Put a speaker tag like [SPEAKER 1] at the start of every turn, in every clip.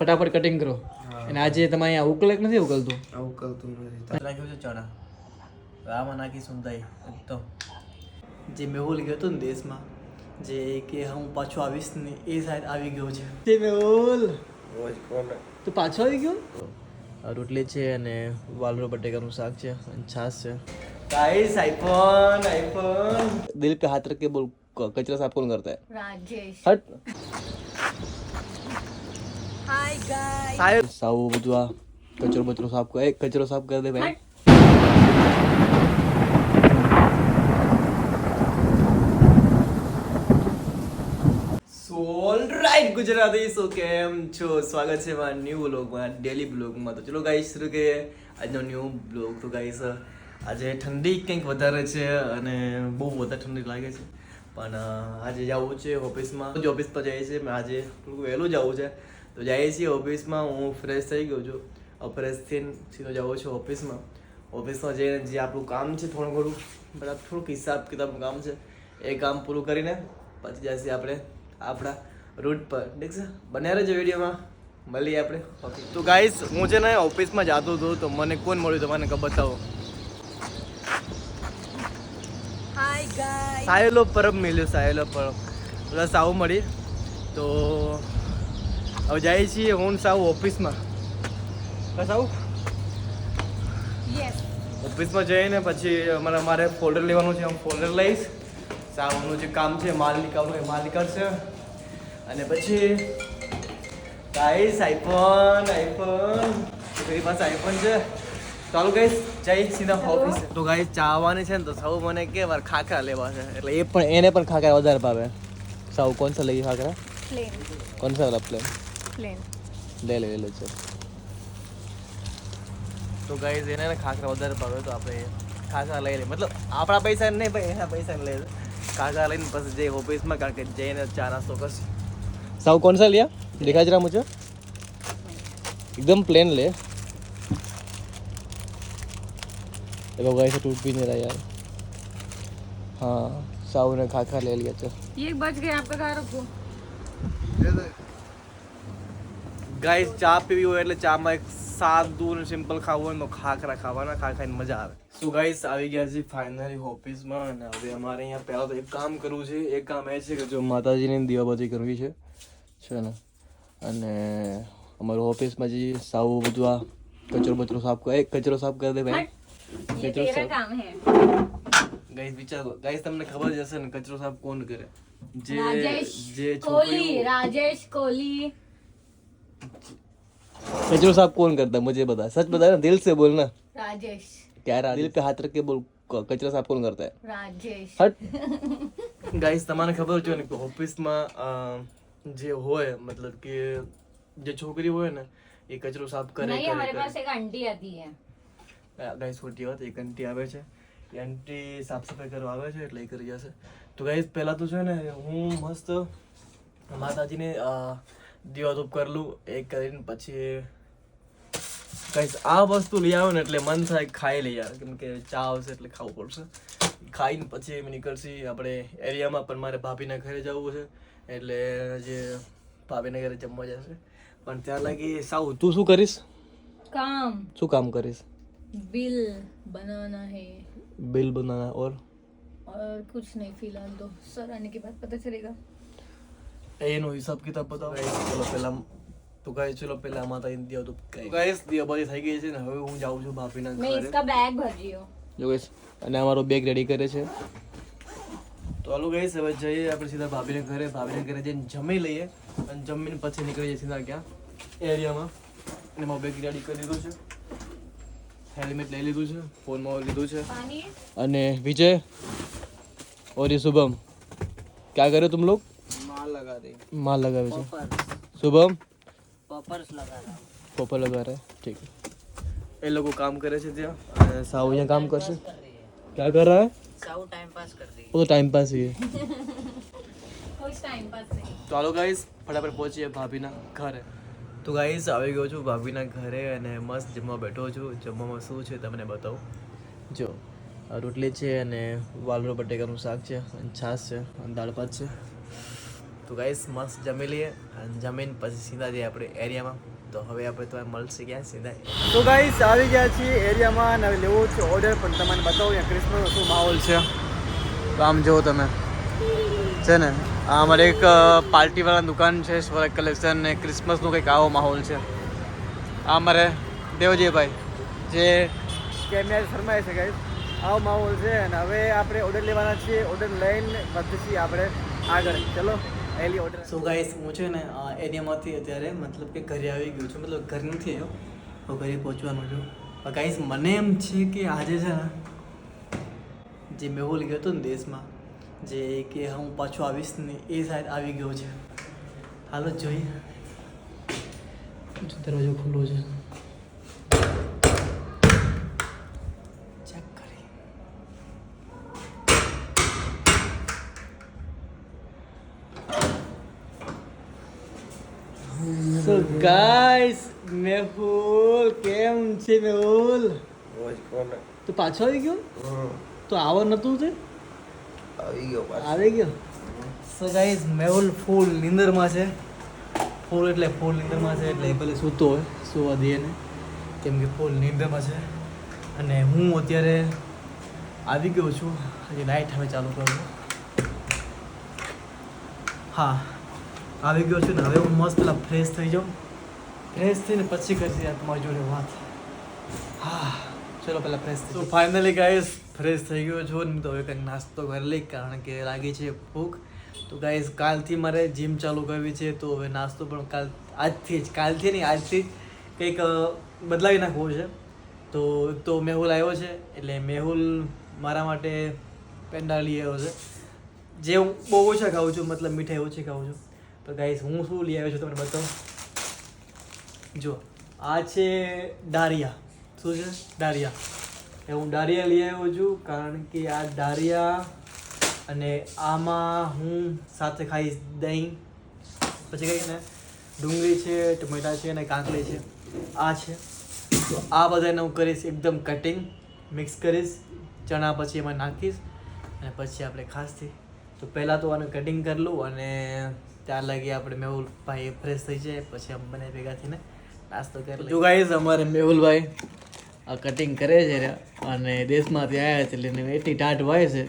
[SPEAKER 1] ફટાફટ કટિંગ કરો. અને આજે તમે અહીંયા ઉકલે કે નથી ઉકલતું
[SPEAKER 2] ઉકલતું નથી.
[SPEAKER 1] રાખ્યું છે ચણા? આમાં નાખી સુંદાઈ. તો જે મેહુલ ગયો હતો ને દેશમાં જે કે હું પાછો આવીશ ને એ સાહેબ આવી ગયો છે. તે મેહુલ તું પાછો આવી ગયો? રોટલી છે અને વાલરો બટેકાનું શાક છે અને છાશ છે. Guys iPhone iPhone. દિલ પે હાથ રખ કે બોલ કચરા સાફ કોણ કરતા હે?
[SPEAKER 3] રાજેશ.
[SPEAKER 1] હટ.
[SPEAKER 3] હાય ગાઈસ
[SPEAKER 1] સાહેબ સાવ બધું આ કચરો બચરો સાફ કર એક કચરો સાફ કરી દે ભાઈ. રાઈટ ગુજરાતી. સો કેમ છો? સ્વાગત છે મારા ન્યૂ બ્લોગમાં ડેલી બ્લોગમાં તો ચલો ગાઈસ શું કે આજનો ન્યૂ બ્લોગ તો ગાઈસ આજે ઠંડી કંઈક વધારે છે અને બહુ વધારે ઠંડી લાગે છે. પણ આજે જવું છે ઓફિસમાં ઓફિસ પર જાય છે આજે થોડુંક વહેલું જવું છે. તો જઈએ છીએ ઓફિસમાં હું ફ્રેશ થઈ ગયો છું. ફ્રેશ થઈને જાઉં છું ઓફિસમાં. ઓફિસમાં જઈને જે આપણું કામ છે થોડું ઘણું બરાબર થોડુંક હિસાબ કિતાબનું કામ છે એ કામ પૂરું કરીને પછી જઈશું આપણે આપણા રૂટ પર. ઠીક છે? બન્યા રહેજો વિડીયોમાં. મળીએ આપણે. ઓકે. તો ગાઈસ હું છે ને ઓફિસમાં જતો હતો તો મને કોણ મળ્યું તમને ખબર બતાવો. સાયલો પરબ મળ્યું સાયલો પરબ. પ્લસ આવું મળી. તો હવે જઈએ છીએ હું સાવ ઓફિસમાં. બસ આવું ઓફિસમાં જઈને પછી અમારે મારે ફોલ્ડર લેવાનું છે હું ફોલ્ડર લઈશ. સાવનું જે કામ છે માલ નીકળવાનું એ માલ નીકળશે. અને પછી ગાઈસ આઈફોન આઈફોન મારી પાસે આઈફોન છે. ચાલુ ગાઈસ જય સીધા ઓફિસ તો ગાઈસ ચાવાની છે ને તો સૌ મને કે વાર ખાખરા લેવા છે. એટલે એ પણ એને પણ ખાખરા વધારે ભાવે. સૌ કોણ સા લઈ ખાખરા?
[SPEAKER 3] પ્લેન
[SPEAKER 1] કોણ સા પ્લેન
[SPEAKER 3] प्लेन
[SPEAKER 1] લે લે લે છે તો ગાઈઝ એને ને ખાખરા વધારે ભાવે તો આપણે ખાખરા લઈ લઈએ મતલબ આપણા પૈસા નહીં ભાઈ એના પૈસા લઈ લે ખાખરા લઈને પછી જઈ ઓફિસમાં કારણ કે જઈને ચા નાસ્તો કરશે સાવ કોણ સા लिया दिखा जरा मुझे एकदम प्लेन ले देखो गाइस टूट भी नहीं रहा यार हाँ साहू ने खाखरा ले लिया चल
[SPEAKER 3] ये बच गए आपका कहाँ रखो
[SPEAKER 1] ગાઈઝ ચા પીવી હોય એટલે ચામાં એક સાદું અને સિમ્પલ ખાવું હોય તો ખાખરા ખાવાના ખા ખાઈને મજા આવે. સો ગાઈસ આવી ગયા છે ફાઇનલી ઓફિસમાં અને હવે અમારે અહીંયા પહેલાં તો એક કામ કરવું છે. એક કામ એ છે કે જો માતાજીની દીવાબત્તી કરવી છે. છે ને? અને અમારું ઓફિસમાં જે સાવ બધું આ કચરો બચરો સાફ કરે કચરો સાફ કરી દે ભાઈ.
[SPEAKER 3] કચરો સાફ
[SPEAKER 1] ગાઈસ બિચારો ગાઈસ તમને ખબર જ હશે ને કચરો સાફ કોણ કરે? જે જે
[SPEAKER 3] રાજેશ
[SPEAKER 1] કોહલી
[SPEAKER 3] રાજેશ કોહલી.
[SPEAKER 1] कचरो साफ कौन करता है मुझे बता सच बता ना दिल से बोलना
[SPEAKER 3] राजेश
[SPEAKER 1] क्या रहा दिल पे हाथ रख के बोल कचरा साफ कौन करता है
[SPEAKER 3] राजेश
[SPEAKER 1] હટ ગાઈસ તમને ખબર છે ને કે ઓફિસમાં અ, જે હોય મતલબ કે જે છોકરી હોય ને એ કચરો સાફ કરે
[SPEAKER 3] नहीं हमारे
[SPEAKER 1] કરે
[SPEAKER 3] पास एक आंटी आती है
[SPEAKER 1] ગાઈસ ખોટી વાત એક આંટી આવે છે એ આંટી સાફ સફાઈ કરવા આવે છે એટલે એ કરી જશે તો ગાઈસ પહેલા તો છે ને હું મસ્ત માતાજીને અ, દીવા ધૂપ કરલું એ કરીને પછી ગાઈસ આ વસ્તુ લઈ આવ્યો ને એટલે મન થાય કે ખાઈ લઈએ યાર કેમ કે ચા આવશે એટલે ખાવું પડશે ખાઈને પછી એમ નીકળશી આપણે એરિયામાં પણ મારે ભાભીના ઘરે જવું છે એટલે જે ભાભીના ઘરે જમવા જશે પણ ત્યાં લાગી સાવ તું શું કરીશ
[SPEAKER 3] काम
[SPEAKER 1] શું કામ કરીશ
[SPEAKER 3] बिल बनाना है
[SPEAKER 1] बिल बनाना और
[SPEAKER 3] और कुछ नहीं फिलहाल तो सर आने के बाद पता चलेगा
[SPEAKER 1] એનો હિસાબ કિતાબ બતાવો. ચલો પેલા તો ગાઈસ ચલો પેલા માતા ઇન દિયા તો ગાઈસ દિયાબાજી થઈ ગઈ છે ને હવે હું જાઉં છું ભાભીના ઘરે.
[SPEAKER 3] મેં ઇસકા બેગ ભર્યો.
[SPEAKER 1] જો ગાઈસ અને અમારો બેગ રેડી કરે છે. તો હાલો ગાઈસ હવે જઈએ આપણે સીધા ભાભીને ઘરે. ભાભીને ઘરે જઈને જમી લઈએ અને જમીને પછી નીકળી જઈએ સીધા ક્યાં? એરિયામાં અને મારો બેગ રેડી કરી દીધો છે. હેલ્મેટ લઈ લીધું છે. ફોનમાં લીધું છે. અને વિજય ઓરી શુભમ. ક્યાં કર્યો તુમ લોગ तुम लोग
[SPEAKER 2] માલ લગા દે
[SPEAKER 1] माल लगावे છે शुभम
[SPEAKER 2] પપર્સ લગા દે
[SPEAKER 1] પોપર લગા રહે ઠીક એ લોકો કામ કરે છે ત્યાં અને સાવ અહીંયા કામ કરશે क्या कर रहा है
[SPEAKER 2] સાઉ ટાઈમ પાસ કર દે
[SPEAKER 1] वो तो टाइम पास ही है
[SPEAKER 3] कुछ टाइम पास नहीं
[SPEAKER 1] તો હાલો ગાઈસ ફટાફટ પહોંચીએ ભાભીના ઘરે તો ગાઈસ આવી ગયો છું ભાભીના ઘરે અને મસ્ત જમવા બેઠો છું જમવામાં શું છે તમને બતાવું જો આ રોટલી છે અને વાલરો બટેકાનું શાક છે અને છાશ છે અને દાળ ભાત છે તો ગાઈસ મસ્ત જમી લઈએ અને જમીન પછી સીધા જઈએ આપણે એરિયામાં. તો હવે આપણે તો મળશે ક્યાં? સીધા. તો ગાઈસ આવી ગયા છીએ એરિયામાં અને હવે લેવો છે ઓર્ડર પણ તમને બતાવો અહીંયા ક્રિસમસનો શું માહોલ છે. તો આમ જુઓ તમે. છે ને? આ અમારે એક પાર્ટીવાળા દુકાન છે સ્વરક કલેક્શન ને ક્રિસમસનો કંઈક આવો માહોલ છે. આ અમારે દેવજીભાઈ જે કેમેરા શરમાય છે ગાઈસ આવો માહોલ છે અને હવે આપણે ઓર્ડર લેવાના છીએ ઓર્ડર લઈને પછી આપણે આગળ. ચલો. પહેલી ઓર્ડર સો ગાઈસ હું છે ને એરિયામાંથી અત્યારે મતલબ કે ઘરે આવી ગયો છું. મતલબ ઘર નથી આવ્યો. હું ઘરે પહોંચવાનું છું. ગાઈસ મને એમ છે કે આજે છે ને, જે મેહુલ ગયો હતો ને દેશમાં, જે કે હું પાછો આવીશ ને એ સાઈડ આવી ગયો છે. હાલો, જોઈએ. દરવાજો ખુલ્લો છે ચેક કરી સો ગાઈસ મેહુલ કેમ છે મેહુલ? તું પાછો આવી ગયો. તો આવો નતું તે
[SPEAKER 2] આવી ગયો
[SPEAKER 1] આવી ગયો? સો ગાઈસ મેહુલ ફૂલ નીંદરમાં છે. ફૂલ એટલે ફૂલ નીંદરમાં છે એટલે ભલે સૂતો હોય સુવા દે ને કેમ કે ફૂલ નીંદરમાં છે. અને હું અત્યારે આવી ગયો છું. હજી નાઇટ હવે ચાલુ કરું. હા. આવી ગયો છું ને હવે હું મસ્ત પેલા ફ્રેશ થઈ જાઉં. ફ્રેશ થઈને પછી કરશે યાર તમારી જોડે વાત. હા ચલો પહેલાં ફ્રેશ થઈ તો ફાઇનલી ગાઈસ ફ્રેશ થઈ ગયો છું ને તો હવે કંઈક નાસ્તો કરી લઈ કારણ કે લાગી છે ભૂખ. તો ગાઈસ કાલથી મારે જીમ ચાલુ કરવી છે તો હવે નાસ્તો પણ કાલ આજથી જ કાલથી નહીં આજથી જ કંઈક બદલાવી નાખવો છે. તો તો મેહુલ આવ્યો છે એટલે મેહુલ મારા માટે પેંડા લઈ આવ્યો છે. જે હું બહુ ઓછા ખાઉં છું મતલબ મીઠાઈ ઓછી ખાઉં છું. તો ગાઈસ હું શું લઈ આવ્યો છું તમને બતાવું? જો, આ છે ડારિયા શું છે? ડારિયા એ હું ડારિયા લઈ આવ્યો છું કારણ કે આ ડારિયા અને આમાં હું સાથે ખાઈશ દહીં. પછી કહીએ ને, ડુંગળી છે, ટમેટા છે અને કાંકરી છે. આ છે. તો આ બધાને હું કરીશ એકદમ કટિંગ મિક્સ કરીશ, ચણા પછી એમાં નાખીશ અને પછી આપણે ખાસથી તો પહેલાં તો આનું કટિંગ કરી લઉં અને ત્યાર લાગી આપણે મેહુલભાઈ ફ્રેશ થઈ જાય, પછી અમે બંને ભેગા થઈને નાસ્તો કરી લઈએ. ગાઈઝ અમારે મેહુલભાઈ આ કટિંગ કરે છે. અને દેશમાંથી આવ્યા છે, એટલે એટલી ટાટ વાય છે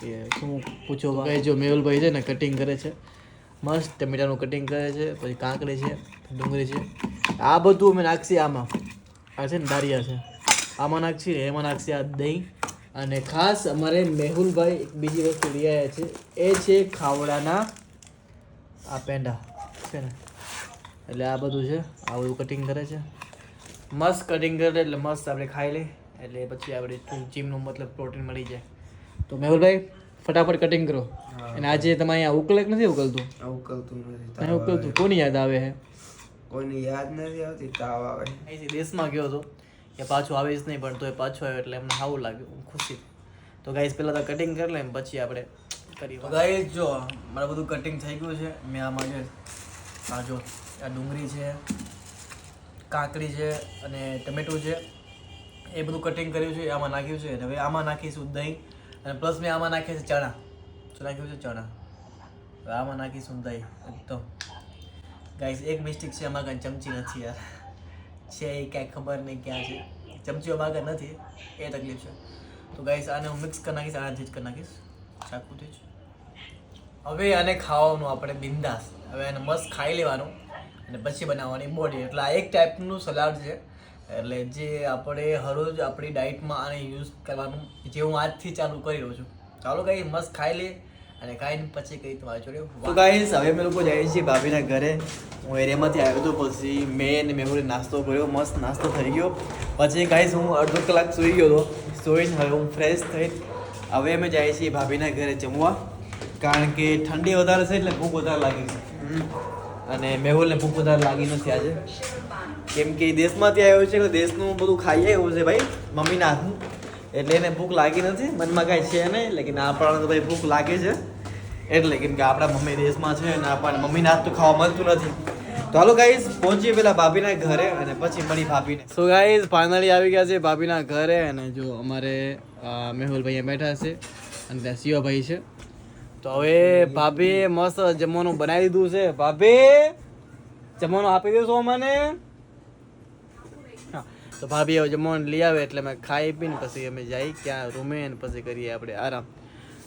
[SPEAKER 1] કે શું પૂછો ભાઈ જો મેહુલભાઈ છે ને કટિંગ કરે છે, મસ્ત ટમેટાનું કટિંગ કરે છે, પછી કાંકડી છે, ડુંગળી છે. આ બધું અમે નાખશી આમાં. આ છે ને દારિયા છે. આમાં નાખશી ને એમાં નાખીએ આ દહીં. અને ખાસ અમારે મેહુલભાઈ એક બીજી વસ્તુ લઈ આવ્યા છે, એ છે ખાવડાના આ પેંડા છે ને. એટલે આ બધું છે. આવું કટિંગ કરે છે. મસ્ત કટિંગ કરે એટલે મસ્ત આપણે ખાઈ લઈએ. એટલે પછી આપણે જીમનું મતલબ પ્રોટીન મળી જાય. તો મેહુલભાઈ ફટાફટ કટિંગ કરો. અને આજે તમે અહીંયા ઉકલેક નથી ઉકલતું?
[SPEAKER 2] આવું નથી.
[SPEAKER 1] ઉકલતું? કોની યાદ આવે છે
[SPEAKER 2] કોઈની યાદ નથી આવતી તાવ આવે.
[SPEAKER 1] અહીંથી દેશમાં ગયો હતો. એ પાછો આવીશ નહીં પણ તો એ પાછો આવ્યો એટલે એમને સારું લાગ્યું. ખુશી. તો ગાઈસ પહેલાં તો કટિંગ કરી લઈએ પછી આપણે કરીએ ગાઈસ જો, મારું બધું કટિંગ થઈ ગયું છે. મેં આમાં જે, આ જો, આ ડુંગળી છે, કાકડી છે અને ટમેટું છે, એ બધું કટિંગ કર્યું છે આમાં નાખ્યું છે. હવે આમાં નાખીશું દહીં અને પ્લસ મેં આમાં નાખ્યા છે ચણા. શું નાખ્યું છે? ચણા. હવે આમાં નાખીશું દહીં. એકદમ ગાઈસ એક મિસ્ટેક છે કાંઈ ચમચી નથી યાર. છે એ કાંઈ ખબર નહીં ક્યાં છે. ચમચીઓ માગર નથી, એ તકલીફ છે. તો ગાઈસ આને હું મિક્સ કરી નાખીશ, આનાથી જ કરી નાખીશ. ચાકુથી જ હવે આને ખાવાનું આપણે બિંદાસ. હવે આને મસ્ત ખાઈ લેવાનું અને પછી બનાવવાની બોડી. એટલે આ એક ટાઈપનું સલાડ છે. એટલે જે આપણે હરોજ આપણી ડાયટમાં આને યુઝ કરવાનું, જે હું આજથી ચાલુ કરી રહ્યો છું. ચાલો કંઈ મસ્ત ખાઈ લે અને ખાઈને પછી કઈ તમારી જોડે તો હવે અમે લોકો જઈએ છીએ ભાભીના ઘરે. હું એરિયામાંથી આવ્યો હતો, પછી મેં ને મેં નાસ્તો કર્યો, મસ્ત નાસ્તો થઈ ગયો. પછી ગાઈસ હું અડધો કલાક સૂઈ ગયો હતો. સૂઈને હવે હું ફ્રેશ થઈ. હવે અમે જઈએ છીએ ભાભીના ઘરે જમવા. કારણ કે ઠંડી વધારે છે એટલે ભૂખ વધારે લાગી છે. અને મેહુલને ભૂખ વધારે લાગી નથી આજે. કેમ કે દેશમાંથી આવ્યો છે એટલે દેશનું બધું ખાઈ આવ્યું છે ભાઈ, મમ્મીના હાથનું. એટલે એને ભૂખ લાગી નથી, મનમાં કાંઈ છે નહીં લેકિન આપણને તો ભાઈ ભૂખ લાગે છે. એટલે કેમ કે આપણા મમ્મી દેશમાં છે અને આપણને મમ્મીના હાથ તો ખાવા મળતું નથી. તો હાલો ગાઈઝ પહોંચીએ પેલા ભાભીના ઘરે અને પછી મળી ભાભીને. સો ગાઈઝ ફાઇનલી આવી ગયા છે ભાભીના ઘરે અને જો અમારે મેહુલભાઈ બેઠા છે અને ત્યાં શિવાભાઈ છે. તો હવે ભાભી મસ્ત જમવાનું બનાવી દીધું છે. ભાભી, જમવાનું આપી દેશો મને. તો ભાભી હવે જમવાનું લઈ આવે એટલે અમે ખાઈ પીને પછી અમે જઈ ક્યાં રૂમે પછી કરીએ આપણે આરામ.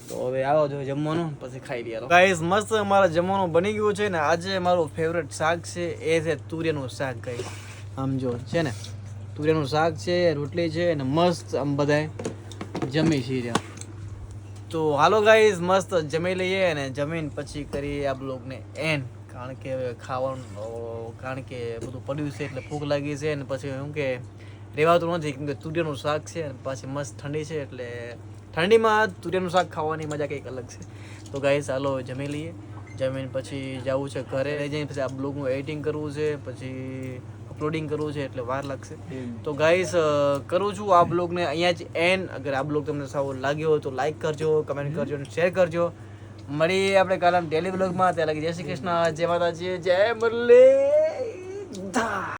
[SPEAKER 1] તો હવે આવો જો જમવાનું, પછી ખાઈ લઈએ ગાઈસ મસ્ત અમારા જમવાનું બની ગયું છે ને આજે મારું ફેવરેટ શાક છે, એ છે તુરિયાનું શાક ગાઈસ આમ જો, છે ને? તુરિયાનું શાક છે, રોટલી છે અને મસ્ત આમ બધાય જમી છીએ તો હાલો ગાઈઝ મસ્ત જમી લઈએ અને જમીન પછી કરીએ આ બ્લોગને એન કારણ કે હવે ખાવાનું કારણ કે બધું પડ્યું છે એટલે ભૂખ લાગી છે અને પછી શું કે રહેવાતું નથી કેમ કે તુરિયાનું શાક છે અને પાછી મસ્ત ઠંડી છે એટલે ઠંડીમાં તુરિયાનું શાક ખાવાની મજા કંઈક અલગ છે. તો ગાઈઝ હાલો જમી લઈએ. જમીન પછી જવું છે ઘરે. જઈને પછી આ બ્લોગનું એડિટિંગ કરવું છે. પછી અપલોડિંગ કરવું છે એટલે વાર લાગશે. તો ગાઈસ કરું છું આ બ્લોગને અહીંયા જ એન અગર આ બ્લોગ તમને સારો લાગ્યો હોય તો લાઈક કરજો કમેન્ટ કરજો અને શેર કરજો. મળીએ આપણે કાલે ડેલી બ્લોગમાં ત્યાં લગી જય શ્રી કૃષ્ણ જય માતાજી જય મુરલી